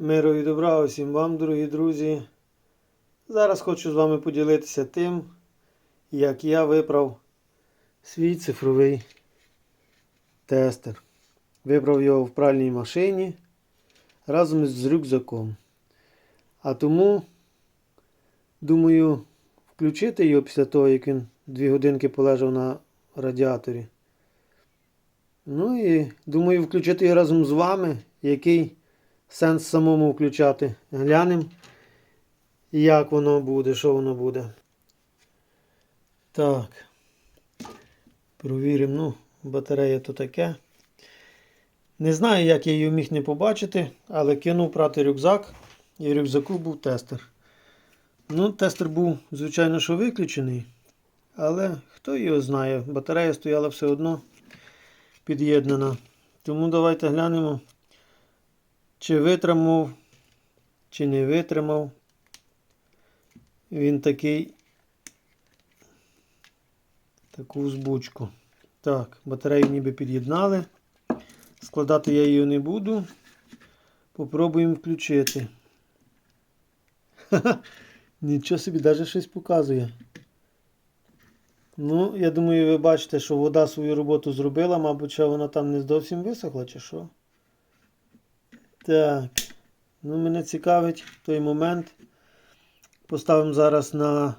Миру і добра усім вам, дорогі друзі. Зараз хочу з вами поділитися тим, як я виправ свій цифровий тестер. Вибрав його в пральній машині разом з рюкзаком. А тому, думаю, включити його після того, як він 2 годинки полежав на радіаторі. Ну і думаю, включити його разом з вами, який сенс самому включати. Глянемо, як воно буде, що воно буде. Так. Провіримо. Ну, батарея то таке. Не знаю, як я її міг не побачити, але кинув прати рюкзак, і в рюкзаку був тестер. Ну, тестер був, звичайно, що виключений. Але хто його знає, батарея стояла все одно під'єднана. Тому давайте глянемо, чи витримав, чи не витримав. Він такий таку збучку. Так, батарею ніби під'єднали. Складати я її не буду. Попробуємо включити. Ха-ха, нічого собі, навіть щось показує. Ну, я думаю, ви бачите, що вода свою роботу зробила, мабуть, вона там не зовсім висохла, чи що. Так. Ну, мене цікавить той момент. Поставимо зараз на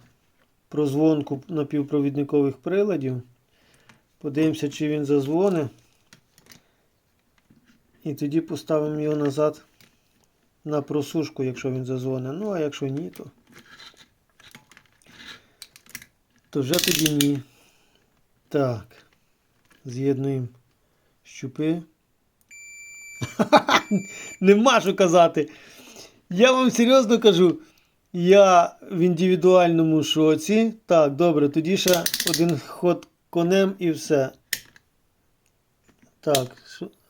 прозвонку напівпровідникових приладів. Подивимося, чи він зазвонить. І тоді поставимо його назад на просушку, якщо він зазвонить. Ну, а якщо ні, то. То вже тоді ні. Так. З'єднуємо щупи. Нема що казати. Я вам серйозно кажу. Я в індивідуальному шоці. Так, добре, тоді ще один ход конем і все. Так,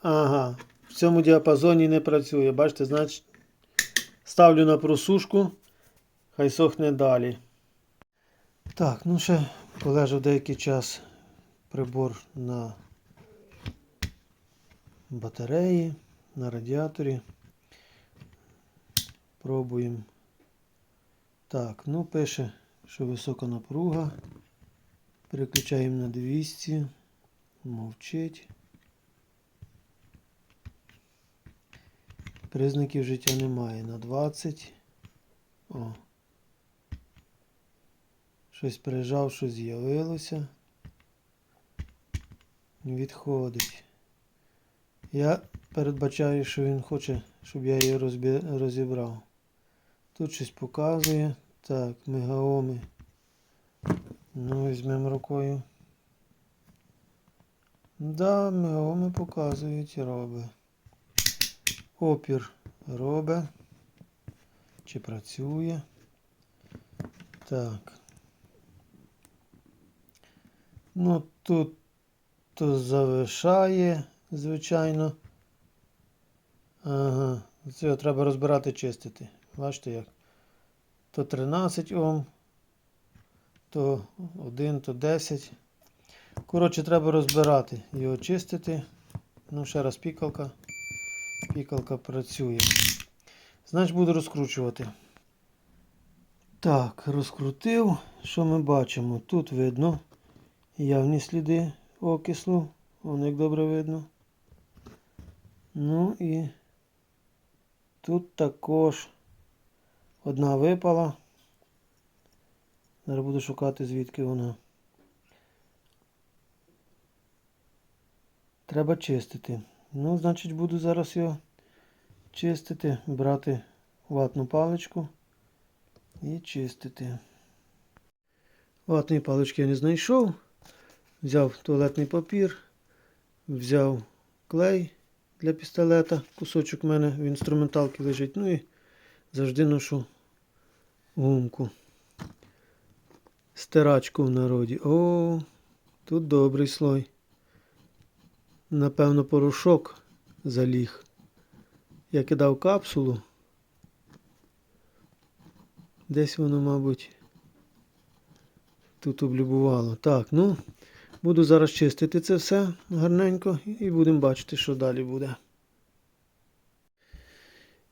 ага. В цьому діапазоні не працює. Бачите, значить, ставлю на просушку. Хай сохне далі. Так, ну ще полежав деякий час прибор на батареї, на радіаторі. Пробуємо. Так, ну пише, що висока напруга. Переключаємо на 200. Мовчить. Признаків життя немає. На 20. О. Щось прижав, що з'явилося. Відходить. Я передбачаю, що він хоче, щоб я її розбі- розібрав. Тут щось показує. Так, мегаоми. Ну, візьмемо рукою. Да, мегаоми показують, робить. Опір робить. Чи працює? Так. Ну, тут то завишає, звичайно. Ага, це треба розбирати, чистити. Бачите як? То 13 Ом, то 1, то 10. Коротше, треба розбирати, його чистити. Ну, ще раз пікалка. Пікалка працює. Значить, буду розкручувати. Так, розкрутив. Що ми бачимо? Тут видно явні сліди окислу. Воно як добре видно. Ну і тут також одна випала. Зараз буду шукати, звідки вона. Треба чистити. Ну, значить, буду зараз його чистити, брати ватну паличку і чистити. Ватної палички я не знайшов. Взяв туалетний папір, взяв клей для пістолета. Кусочок в мене в інструменталці лежить. Ну і завжди ношу гумку. Стирачку в народі. О, тут добрий слой. Напевно, порошок заліг. Я кидав капсулу. Десь воно, мабуть, тут облюбувало. Так, ну, буду зараз чистити це все гарненько і будемо бачити, що далі буде.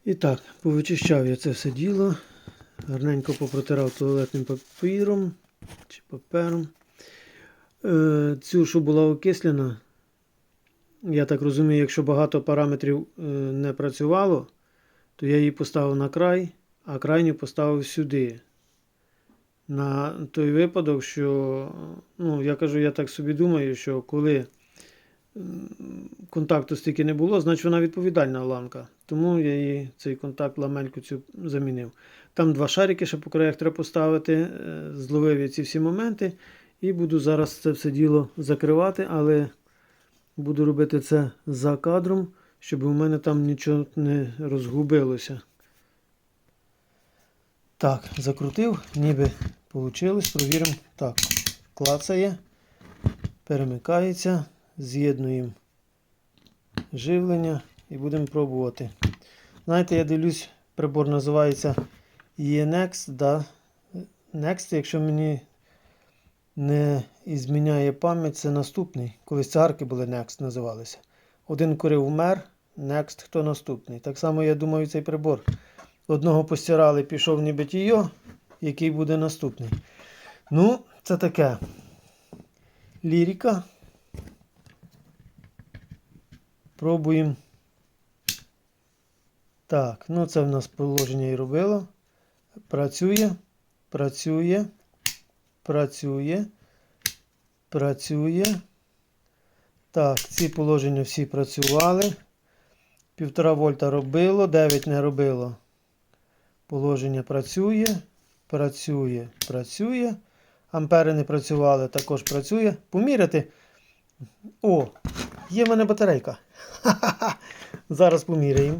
І так, повичищав я це все діло. Гарненько попротирав туалетним папіром чи папером. Е, цю, що була окислена, я так розумію, якщо багато параметрів е, не працювало, то я її поставив на край, а крайню поставив сюди. На той випадок, що, ну, я кажу, я так собі думаю, що коли контакту стільки не було, значить вона відповідальна ламка. Тому я її цей контакт ламельку цю замінив. Там два шарики ще по краях треба поставити, е, зловив я ці всі моменти. І буду зараз це все діло закривати, але буду робити це за кадром, щоб у мене там нічого не розгубилося. Так, закрутив, ніби вийшло. Провіримо. Так, клацає, перемикається, з'єднуємо живлення і будемо пробувати. Знаєте, я дивлюсь, прибор називається ENX, да? Next, якщо мені не зміняє пам'ять, це наступний. Колись цигарки були Next називалися. Один курив вмер, Next хто наступний. Так само, я думаю, цей прибор. Одного постирали, пішов ніби тійо, який буде наступний. Ну, це таке. Лірика. Пробуємо. Так, ну це в нас положення і робило. Працює, працює, працює, працює. Так, ці положення всі працювали. Півтора вольта робило, 9 не робило. Положення працює, працює, працює. Ампери не працювали, також працює. Поміряти. О, є в мене батарейка. Ха-ха-ха. Зараз поміряємо.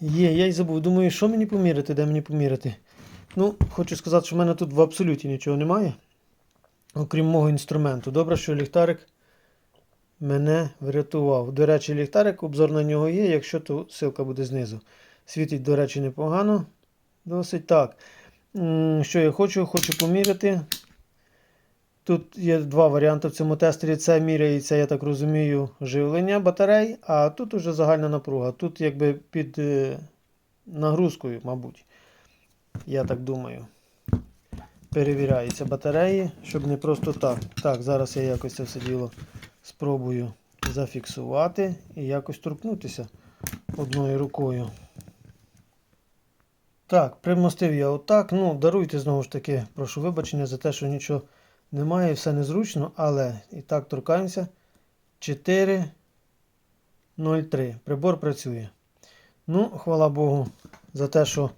Є, я й забув. Думаю, що мені поміряти, де мені поміряти. Ну, хочу сказати, що в мене тут в абсолюті нічого немає. Окрім мого інструменту. Добре, що ліхтарик мене врятував. До речі, ліхтарик, обзор на нього є, якщо то ссылка буде знизу. Світить, до речі, непогано. Досить так. Що я хочу? Хочу поміряти. Тут є два варіанти в цьому тестері. Це міряється, я так розумію, живлення батарей, а тут уже загальна напруга. Тут якби під е, нагрузкою, мабуть. Я так думаю. Перевіряються батареї, щоб не просто так. Так, зараз я якось це все діло спробую зафіксувати і якось торкнутися одною рукою. Так, примостив я отак. Ну, даруйте знову ж таки, прошу вибачення за те, що нічого немає, все незручно, але і так торкаємося. 4.03. Прибор працює. Ну, хвала Богу, за те, що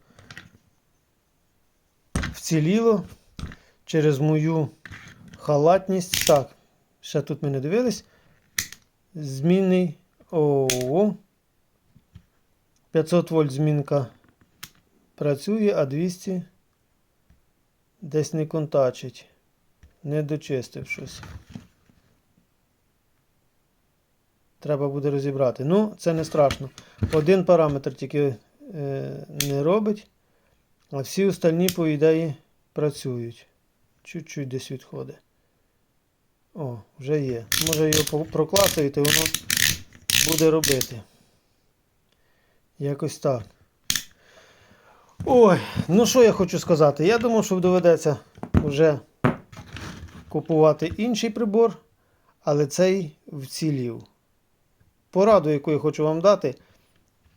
вціліло через мою халатність. Так, ще тут ми не дивились. Змінний ООО. 500 вольт змінка працює, а 200 десь не контачить. Не дочистив щось. Треба буде розібрати. Ну, це не страшно. Один параметр тільки е, не робить, а всі остальні, по ідеї, працюють. Чуть-чуть десь відходить. О, вже є. Може його по- проклацаєте, воно буде робити. Якось так. Ой, ну що я хочу сказати? Я думав, що доведеться вже купувати інший прибор, але цей вцілів. Пораду, яку я хочу вам дати,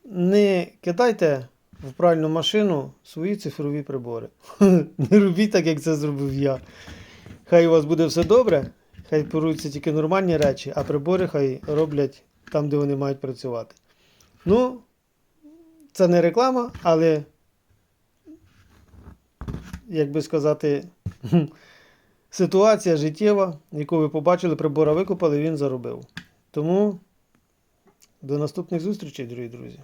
не кидайте в пральну машину свої цифрові прибори. Не робіть так, як це зробив я. Хай у вас буде все добре, хай поруються тільки нормальні речі, а прибори хай роблять там, де вони мають працювати. Ну, це не реклама, але, як би сказати, ситуація життєва, яку ви побачили, прибора викупали, він заробив. Тому до наступних зустрічей, дорогі друзі.